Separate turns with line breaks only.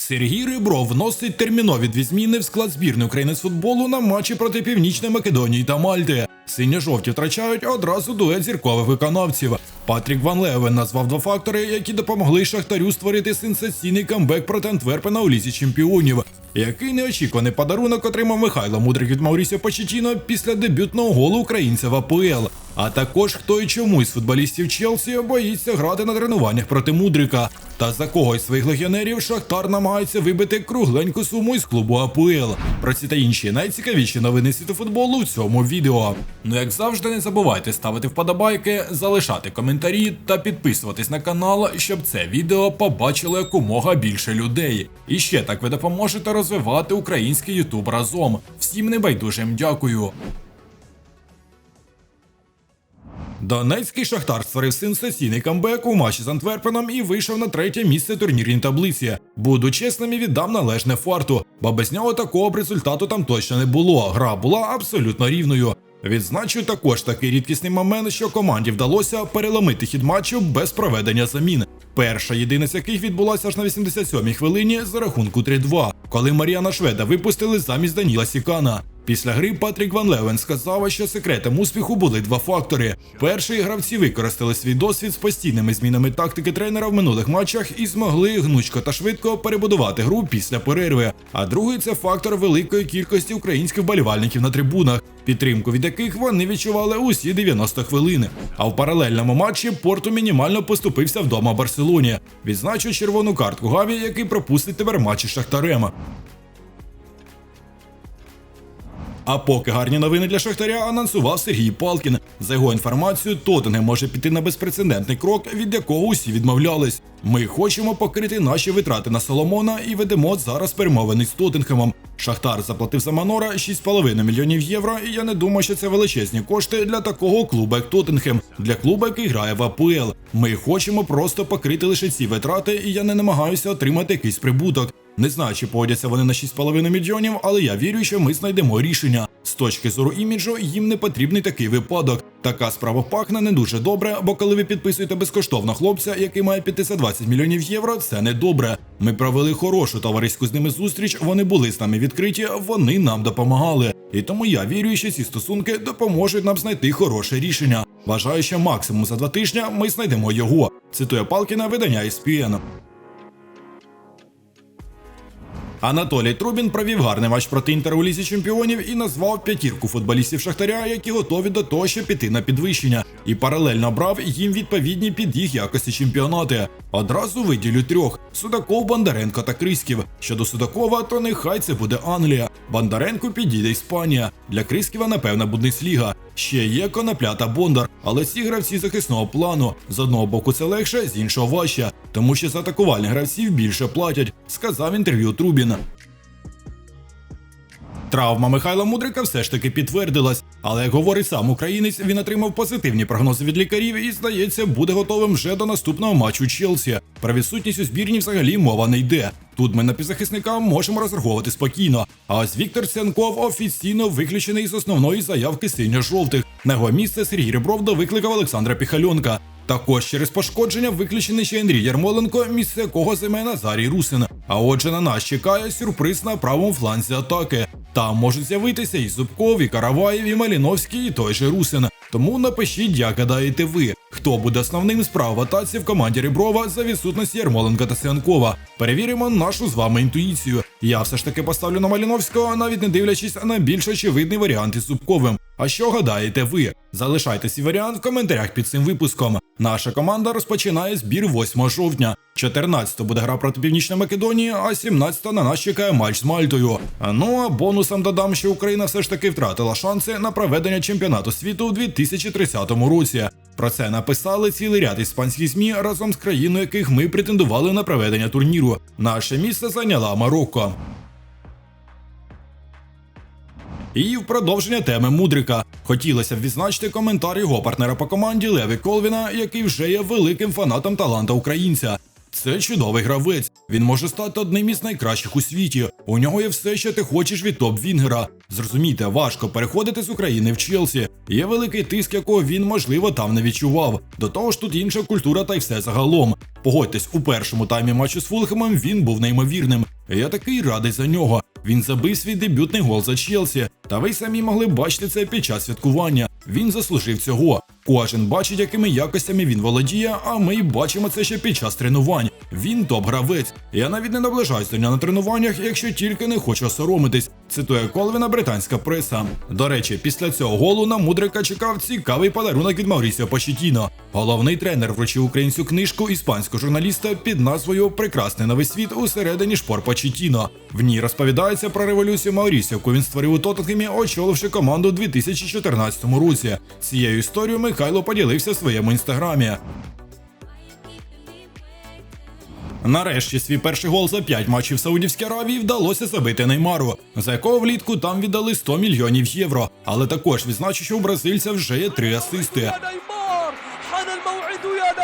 Сергій Рибров вносить термінові дві зміни в склад збірної України з футболу на матчі проти Північної Македонії та Мальти. Синьо-жовті втрачають одразу дует зіркових виконавців. Патрік Ван Левен назвав два фактори, які допомогли Шахтарю створити сенсаційний камбек проти Антверпена у лізі чемпіонів. Який неочікуваний подарунок отримав Михайло Мудрик від Маурісіо Почетіно після дебютного голу українця в АПЛ. А також хто і чому із футболістів Челсі боїться грати на тренуваннях проти Мудрика. Та за когось своїх легіонерів Шахтар намагається вибити кругленьку суму із клубу АПЛ. Про ці та інші найцікавіші новини світу футболу в цьому відео. Ну як завжди, не забувайте ставити вподобайки, залишати коментарі та підписуватись на канал, щоб це відео побачило якомога більше людей. І ще так ви допоможете розвивати український Ютуб разом. Всім небайдужим дякую. Донецький шахтар створив сенсаційний камбек у матчі з Антверпеном і вийшов на третє місце турнірній таблиці. Буду чесним і віддам належне фарту, бо без нього такого б результату там точно не було. Гра була абсолютно рівною. Відзначу також такий рідкісний момент, що команді вдалося переломити хід матчу без проведення замін. Перша єдина з яких відбулася аж на 87-й хвилині за рахунку 3-2, коли Маріана Шведа випустили замість Даніла Сікана. Після гри Патрік Ван Левен сказав, що секретом успіху були два фактори: перший гравці використали свій досвід з постійними змінами тактики тренера в минулих матчах і змогли гнучко та швидко перебудувати гру після перерви. А другий це фактор великої кількості українських вболівальників на трибунах, підтримку від яких вони відчували усі 90 хвилин. А в паралельному матчі Порту мінімально поступився вдома Барселоні. Відзначу червону картку Гаві, який пропустить тепер матчі з Шахтарем. А поки гарні новини для Шахтаря анонсував Сергій Палкін. За його інформацією, Тоттенгем може піти на безпрецедентний крок, від якого усі відмовлялись. Ми хочемо покрити наші витрати на Соломона і ведемо зараз перемовини з Тоттенхемом. Шахтар заплатив за Манора 6,5 мільйонів євро, і я не думаю, що це величезні кошти для такого клубу, як Тоттенхем, для клубу, який грає в АПЛ. Ми хочемо просто покрити лише ці витрати, і я не намагаюся отримати якийсь прибуток. Не знаю, чи погодяться вони на 6,5 мільйонів, але я вірю, що ми знайдемо рішення. З точки зору іміджу, їм не потрібний такий випадок. Така справа пахне не дуже добре, бо коли ви підписуєте безкоштовно хлопця, який має піти за 20 мільйонів євро, це не добре. Ми провели хорошу товариську з ними зустріч. Вони були з нами відкриті, вони нам допомагали. І тому я вірю, що ці стосунки допоможуть нам знайти хороше рішення. Вважаю, що максимум за два тижні ми знайдемо його. Цитує Палкіна видання ESPN. Анатолій Трубін провів гарний матч проти Інтера у лізі чемпіонів і назвав п'ятірку футболістів Шахтаря, які готові до того, щоб піти на підвищення, і паралельно брав їм відповідні під їх якості чемпіонати. Одразу виділю трьох: Судаков, Бондаренко та Криськів. Щодо Судакова, то нехай це буде Англія. Бондаренко підійде Іспанія. Для Криськіва, напевно, Бундесліга. Ще є конопля та Бондар, але ці гравці захисного плану. З одного боку це легше, з іншого важче, тому що за атакувальних гравців більше платять, сказав інтерв'ю Трубіна. Травма Михайла Мудрика все ж таки підтвердилась, але як говорить сам українець, він отримав позитивні прогнози від лікарів і, здається, буде готовим вже до наступного матчу Челсі. Про відсутність у збірні взагалі мова не йде. Тут ми на півзахисника можемо розраховувати спокійно. А ось Віктор Сенков офіційно виключений з основної заявки синьо-жовтих. На його місце Сергій Ребров довикликав Олександра Піхальонка. Також через пошкодження виключений ще Андрій Ярмоленко, місце якого займе Назарій Русин. А отже, на нас чекає сюрприз на правому фланзі атаки. Там можуть з'явитися і Зубков, і Караваєв, і Маліновський, і той же Русин. Тому напишіть, як гадаєте ви, хто буде основним справ в атаці в команді Реброва за відсутності Ярмоленка та Сянкова. Перевіримо нашу з вами інтуїцію. Я все ж таки поставлю на Маліновського, навіть не дивлячись на більш очевидний варіант із Зубковим. А що гадаєте ви? Залишайте свій варіант в коментарях під цим випуском. Наша команда розпочинає збір 8 жовтня. 14 буде гра проти Північної Македонії, а 17 на нас чекає матч з Мальтою. Ну а бонусом додам, що Україна все ж таки втратила шанси на проведення чемпіонату світу у 2030 році. Про це написали цілий ряд іспанських змі разом з країною, яких ми претендували на проведення турніру. Наше місце зайняла Марокко. І в продовження теми Мудрика хотілося б відзначити коментар його партнера по команді Леві Колвіна, який вже є великим фанатом таланта українця. Це чудовий гравець. Він може стати одним із найкращих у світі. У нього є все, що ти хочеш від топ-вінгера. Зрозумійте, важко переходити з України в Челсі. Є великий тиск, якого він, можливо, там не відчував. До того ж, тут інша культура та й все загалом. Погодьтесь, у першому таймі матчу з Фулхемом він був неймовірним. Я такий радий за нього. Він забив свій дебютний гол за Челсі. Та ви самі могли бачити це під час святкування. Він заслужив цього. Кожен бачить, якими якостями він володіє, а ми й бачимо це ще під час тренувань. Він топ-гравець. Я навіть не наближаюсь до нього на тренуваннях, якщо тільки не хочу соромитись. Цитує Колвіна британська преса. До речі, після цього голу на мудрика чекав цікавий подарунок від Маурісіо Почетіно. Головний тренер вручив українцю книжку іспанського журналіста під назвою Прекрасний новий світ усередині шпор Почетіно. В ній розповідається про революцію Маурісіо, яку він створив у Тоттенхемі, очоливши команду у 2014 році. Цією історією Михайло поділився в своєму інстаграмі. Нарешті свій перший гол за 5 матчів Саудівській Аравії вдалося забити Неймару, за якого влітку там віддали 100 мільйонів євро. Але також відзначу, що у бразильця вже є три асисти.